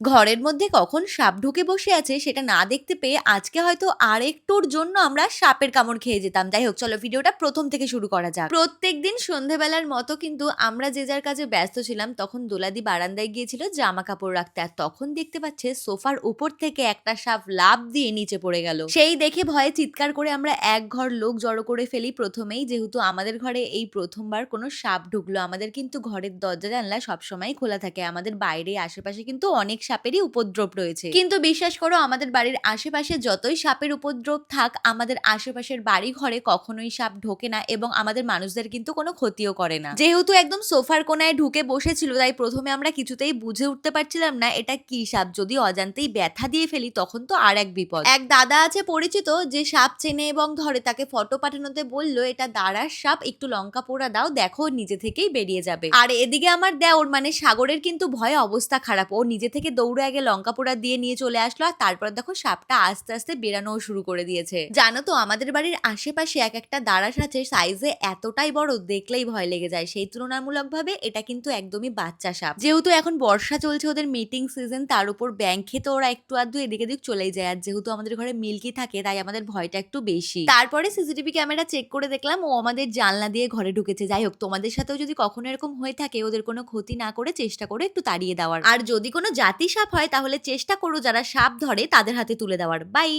ঘরের মধ্যে কখন সাপ ঢুকে বসে আছে সেটা না দেখতে পেয়ে আজকে হয়তো আরেকটুর জন্য আমরা সাপের কামড় খেয়ে যেতাম। যাই হোক, চলো ভিডিওটা প্রথম থেকে শুরু করা যাক। প্রত্যেক দিন সন্ধেবেলার মতো কিন্তু আমরা যে যার কাজে ব্যস্ত ছিলাম তখন দোলাদি বারান্দায় গিয়েছিল জামা কাপড় রাখতে আর তখন দেখতে পাচ্ছে সোফার উপর থেকে একটা সাপ লাভ দিয়ে নিচে পড়ে গেল। সেই দেখে ভয়ে চিৎকার করে আমরা এক ঘর লোক জড়ো করে ফেলি প্রথমেই। যেহেতু আমাদের ঘরে এই প্রথমবার কোনো সাপ ঢুকলো, আমাদের কিন্তু ঘরের দরজা জানলা সবসময় খোলা থাকে। আমাদের বাইরে, আশেপাশে কিন্তু অনেক সাপেরই উপদ্রব রয়েছে। কিন্তু বিশ্বাস করো, আমাদের বাড়ির আশেপাশে যতই সাপের উপদ্রব থাক, আমাদের আশেপাশের বাড়ি ঘরে কখনোই সাপ ঢোকে না এবং আমাদের মানুষদের কিন্তু কোনো ক্ষতিও করে না। যেহেতু একদম সোফার কোনায় ঢুকে বসেছিল, তাই প্রথমে আমরা কিছুতেই বুঝে উঠতে পারছিলাম না, এটা কি সাপ? যদি অজান্তেই ব্যথা দিয়ে ফেলি, তখন তো আর এক বিপদ। এক দাদা আছে পরিচিত, যে সাপ চেনে এবং ধরে, তাকে ফটো পাঠানোতে বলল, এটা দাঁড়ার সাপ, একটু লঙ্কা পোড়া দাও, দেখো, নিজে থেকেই বেরিয়ে যাবে। আর এদিকে আমার দেওর মানে সাগরের কিন্তু ভয়ে অবস্থা খারাপ, ও নিজে থেকে দৌড়ে আগে লঙ্কা পোড়া দিয়ে নিয়ে চলে আসলো আর তারপর দেখো সাপটা আস্তে আস্তে বেরানোও শুরু করে দিয়েছে। জানো তো আমাদের বাড়ির আশেপাশে এক একটা দাঁড়াস আছে সাইজে এতটাই বড় দেখলেই ভয় লেগে যায়। সেই তুলনামূলক ভাবে এটা কিন্তু একদমই বাচ্চা সাপ। যেহেতু এখন বর্ষা চলছে, ওদের মিটিং সিজন তার উপর ব্যাংক খেতে ওরা একটু আধটু এদিকে দিক চলেই যায়। আর যেহেতু আমাদের ঘরে মিল্কি থাকে, তাই আমাদের ভয়টা একটু বেশি। তারপরে সিসিটিভি ক্যামেরা চেক করে দেখলাম, ও আমাদের জানলা দিয়ে ঘরে ঢুকেছে। যাই হোক, তোমাদের সাথেও যদি কখনো এরকম হয়ে থাকে, ওদের কোনো ক্ষতি না করে চেষ্টা করে একটু তাড়িয়ে দেওয়ার। আর যদি কোনো জাতি সাপ হয় তাহলে চেষ্টা করো যারা সাপ ধরে তাদের হাতে তুলে দেওয়ার। বাই